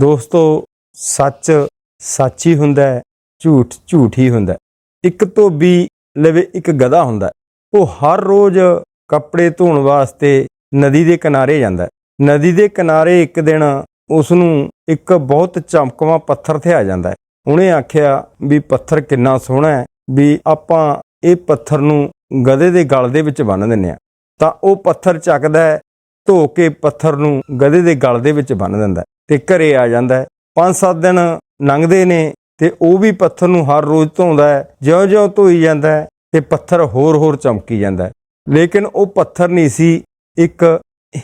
ਦੋਸਤੋ, ਸੱਚ ਸੱਚ ਹੀ ਹੁੰਦਾ ਹੈ, ਝੂਠ ਝੂਠ ਹੀ ਹੁੰਦਾ ਇੱਕ ਧੋਬੀ ਲਵੇ ਇੱਕ ਗਧਾ ਹੁੰਦਾ ਉਹ ਹਰ ਰੋਜ਼ ਕੱਪੜੇ ਧੋਣ ਵਾਸਤੇ ਨਦੀ ਦੇ ਕਿਨਾਰੇ ਜਾਂਦਾ ਨਦੀ ਦੇ ਕਿਨਾਰੇ ਇੱਕ ਦਿਨ ਉਸ ਨੂੰ ਇੱਕ ਬਹੁਤ ਚਮਕਵਾ ਪੱਥਰ ਥਿਆ ਜਾਂਦਾ ਉਹਨੇ ਆਖਿਆ ਵੀ ਪੱਥਰ ਕਿੰਨਾ ਸੋਹਣਾ ਹੈ, ਵੀ ਆਪਾਂ ਇਹ ਪੱਥਰ ਨੂੰ ਗਧੇ ਦੇ ਗਲ ਦੇ ਵਿੱਚ ਬੰਨ੍ਹ ਦਿੰਨੇ ਆ ਤਾਂ ਉਹ ਪੱਥਰ ਚੱਕਦਾ ਧੋ ਕੇ ਪੱਥਰ ਨੂੰ ਗਧੇ ਦੇ ਗਲ ਦੇ ਵਿੱਚ ਬੰਨ੍ਹ ਦਿੰਦਾ ਤੇ ਘਰੇ ਆ ਜਾਂਦਾ ਹੈ। ਪੰਜ ਸੱਤ ਦਿਨ ਲੰਘਦੇ ਨੇ ਤੇ ਉਹ ਵੀ ਪੱਥਰ ਨੂੰ ਹਰ ਰੋਜ਼ ਧੋਂਦਾ ਹੈ। ਜਿਉਂ-ਜਿਉਂ ਧੋਈ ਜਾਂਦਾ ਹੈ ਤੇ ਪੱਥਰ ਹੋਰ-ਹੋਰ ਚਮਕੀ ਜਾਂਦਾ ਹੈ। ਲੇਕਿਨ ਉਹ ਪੱਥਰ ਨਹੀਂ ਸੀ, ਇੱਕ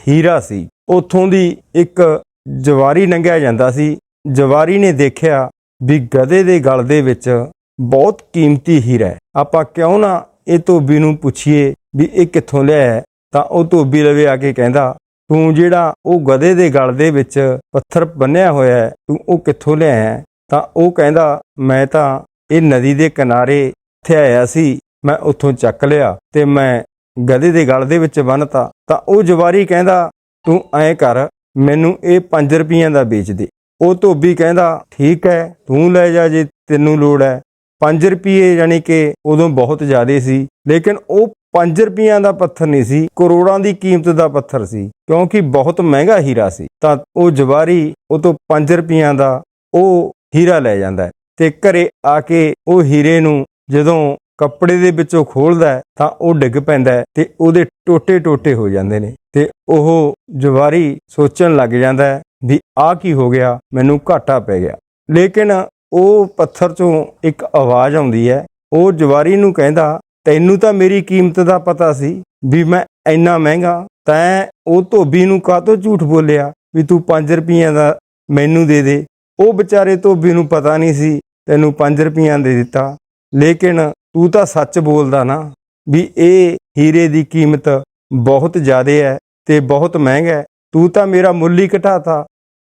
ਹੀਰਾ ਸੀ। ਉਥੋਂ ਦੀ ਇੱਕ ਜਵਾਰੀ ਲੰਘਿਆ ਜਾਂਦਾ ਸੀ। ਜਵਾਰੀ ਨੇ ਦੇਖਿਆ ਵੀ ਗਧੇ ਦੇ ਗਲ ਦੇ ਵਿੱਚ ਬਹੁਤ ਕੀਮਤੀ ਹੀਰਾ ਹੈ। ਆਪਾਂ ਕਿਉਂ ਨਾ ਇਹ ਧੋਬੀ ਨੂੰ ਪੁੱਛੀਏ ਵੀ ਇਹ ਕਿੱਥੋਂ ਲਿਆ ਤਾਂ ਉਹ ਧੋਬੀ ਲਵੇ ਆ ਕੇ ਕਹਿੰਦਾ ਤੂੰ ਜਿਹੜਾ ਉਹ ਗਧੇ ਦੇ ਗਲ ਦੇ ਵਿੱਚ ਪੱਥਰ ਬੰਨਿਆ ਹੋਇਆ ਹੈ, ਤੂੰ ਉਹ ਕਿੱਥੋਂ ਲਿਆਇਆ ਤਾਂ ਉਹ ਕਹਿੰਦਾ, ਮੈਂ ਤਾਂ ਇਹ ਨਦੀ ਦੇ ਕਿਨਾਰੇ ਇੱਥੇ ਆਇਆ ਸੀ, ਮੈਂ ਉੱਥੋਂ ਚੱਕ ਲਿਆ ਤੇ ਮੈਂ ਗਧੇ ਦੇ ਗਲ ਦੇ ਵਿੱਚ ਬੰਨਤਾ। ਤਾਂ ਉਹ ਜਵਾਰੀ ਕਹਿੰਦਾ, ਤੂੰ ਐਂ ਕਰ, ਮੈਨੂੰ ਇਹ 5 ਰੁਪਈਆਂ ਦਾ ਵੇਚ ਦੇ। ਉਹ ਧੋਬੀ ਕਹਿੰਦਾ, ਠੀਕ ਹੈ, ਤੂੰ ਲੈ ਜਾ ਜੇ ਤੈਨੂੰ ਲੋੜ ਹੈ। 5 ਰੁਪਏ ਯਾਨੀ ਕਿ ਉਦੋਂ ਬਹੁਤ ਜ਼ਿਆਦਾ ਸੀ, ਲੇਕਿਨ ਉਹ 5 ਰੁਪਈਆਂ ਦਾ ਪੱਥਰ ਨਹੀਂ ਸੀ, ਕਰੋੜਾਂ ਦੀ ਕੀਮਤ ਦਾ ਪੱਥਰ ਸੀ, ਕਿਉਂਕਿ ਬਹੁਤ ਮਹਿੰਗਾ ਹੀਰਾ ਸੀ। ਤਾਂ ਉਹ ਜਵਾਰੀ ਉਹ ਤੋਂ 5 ਰੁਪਈਆਂ ਦਾ ਉਹ ਹੀਰਾ ਲੈ ਜਾਂਦਾ ਹੈ ਤੇ ਘਰੇ ਆ ਕੇ ਉਹ ਹੀਰੇ ਨੂੰ ਜਦੋਂ ਕੱਪੜੇ ਦੇ ਵਿੱਚੋਂ ਖੋਲਦਾ ਤਾਂ ਉਹ ਡਿੱਗ ਪੈਂਦਾ ਹੈ ਤੇ ਉਹਦੇ ਟੋਟੇ-ਟੋਟੇ ਹੋ ਜਾਂਦੇ ਨੇ ਤੇ ਉਹ ਜਵਾਰੀ ਸੋਚਣ ਲੱਗ ਜਾਂਦਾ ਵੀ ਆਹ ਕੀ ਹੋ ਗਿਆ, ਮੈਨੂੰ ਘਾਟਾ ਪੈ ਗਿਆ। ਲੇਕਿਨ ਉਹ ਪੱਥਰ ਚੋਂ ਇੱਕ ਆਵਾਜ਼ ਆਉਂਦੀ ਹੈ, ਉਹ ਜਵਾਰੀ ਨੂੰ ਕਹਿੰਦਾ ਤੈਨੂੰ ਤਾਂ ਮੇਰੀ ਕੀਮਤ ਦਾ ਪਤਾ ਸੀ ਵੀ ਮੈਂ ਇੰਨਾ ਮਹਿੰਗਾ, ਤੈਂ ਉਹ ਧੋਬੀ ਨੂੰ ਕਾਹਤੋਂ ਝੂਠ ਬੋਲਿਆ ਵੀ ਤੂੰ 5 ਰੁਪਈਆਂ ਦਾ ਮੈਨੂੰ ਦੇ ਦੇ। ਉਹ ਵਿਚਾਰੇ ਧੋਬੀ ਨੂੰ ਪਤਾ ਨਹੀਂ ਸੀ, ਤੈਨੂੰ 5 ਰੁਪਈਆਂ ਦੇ ਦਿੱਤਾ। ਲੇਕਿਨ ਤੂੰ ਤਾਂ ਸੱਚ ਬੋਲਦਾ ਨਾ ਵੀ ਇਹ ਹੀਰੇ ਦੀ ਕੀਮਤ ਬਹੁਤ ਜ਼ਿਆਦਾ ਹੈ ਤੇ ਬਹੁਤ ਮਹਿੰਗਾ ਹੈ ਤੂੰ ਤਾਂ ਮੇਰਾ ਮੁੱਲ ਹੀ ਘਟਾਤਾ।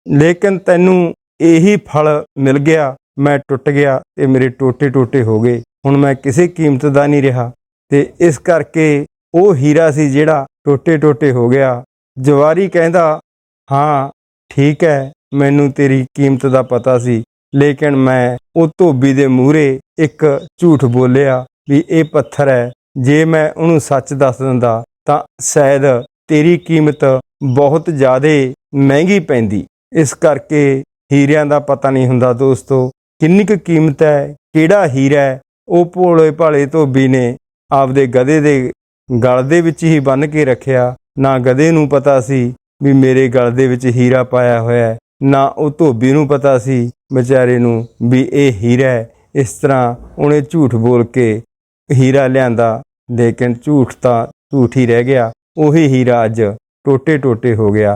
ਲੇਕਿਨ ਤੈਨੂੰ ਇਹੀ ਫਲ ਮਿਲ ਗਿਆ, ਮੈਂ ਟੁੱਟ ਗਿਆ ਤੇ ਮੇਰੇ ਟੋਟੇ ਟੋਟੇ ਹੋ ਗਏ। ਹੁਣ ਮੈਂ ਕਿਸੇ ਕੀਮਤ ਦਾ ਨਹੀਂ ਰਿਹਾ। ਤੇ ਇਸ ਕਰਕੇ ਉਹ ਹੀਰਾ ਸੀ ਜਿਹੜਾ ਟੋਟੇ ਟੋਟੇ ਹੋ ਗਿਆ। ਜਵਾਰੀ ਕਹਿੰਦਾ, ਹਾਂ, ਠੀਕ ਹੈ, ਮੈਨੂੰ ਤੇਰੀ ਕੀਮਤ ਦਾ ਪਤਾ ਸੀ। ਲੇਕਿਨ ਮੈਂ ਉਹ ਧੋਬੀ ਦੇ ਮੂਹਰੇ ਇੱਕ ਝੂਠ ਬੋਲਿਆ ਵੀ ਇਹ ਪੱਥਰ ਹੈ। ਜੇ ਮੈਂ ਉਹਨੂੰ ਸੱਚ ਦੱਸ ਦਿੰਦਾ, ਤਾਂ ਸ਼ਾਇਦ ਤੇਰੀ ਕੀਮਤ ਬਹੁਤ ਜ਼ਿਆਦਾ ਮਹਿੰਗੀ ਪੈਂਦੀ। ਇਸ ਕਰਕੇ ਹੀਰਿਆਂ ਦਾ ਪਤਾ ਨਹੀਂ ਹੁੰਦਾ ਦੋਸਤੋ, ਕਿੰਨੀ ਕੁ ਕੀਮਤ ਹੈ, ਕਿਹੜਾ ਹੀਰਾ ਹੈ ਉਹ ਭੋਲੇ ਭਾਲੇ ਧੋਬੀ ਨੇ ਆਪਦੇ ਗਧੇ ਦੇ ਗਲ ਦੇ ਵਿੱਚ ਹੀ ਬੰਨ ਕੇ ਰੱਖਿਆ। ਨਾ ਗਧੇ ਨੂੰ ਪਤਾ ਸੀ ਵੀ ਮੇਰੇ ਗਲ ਦੇ ਵਿੱਚ ਹੀਰਾ ਪਾਇਆ ਹੋਇਆ ਹੈ, ਨਾ ਉਹ ਧੋਬੀ ਨੂੰ ਪਤਾ ਸੀ ਵਿਚਾਰੇ ਨੂੰ ਵੀ ਇਹ ਹੀਰਾ ਹੈ। ਇਸ ਤਰ੍ਹਾਂ ਉਹਨੇ ਝੂਠ ਬੋਲ ਕੇ ਹੀਰਾ ਲਿਆਂਦਾ, ਲੇਕਿਨ ਝੂਠ ਤਾਂ ਝੂਠ ਹੀ ਰਹਿ ਗਿਆ। ਉਹੀ ਹੀਰਾ ਅੱਜ ਟੋਟੇ ਟੋਟੇ ਹੋ ਗਿਆ।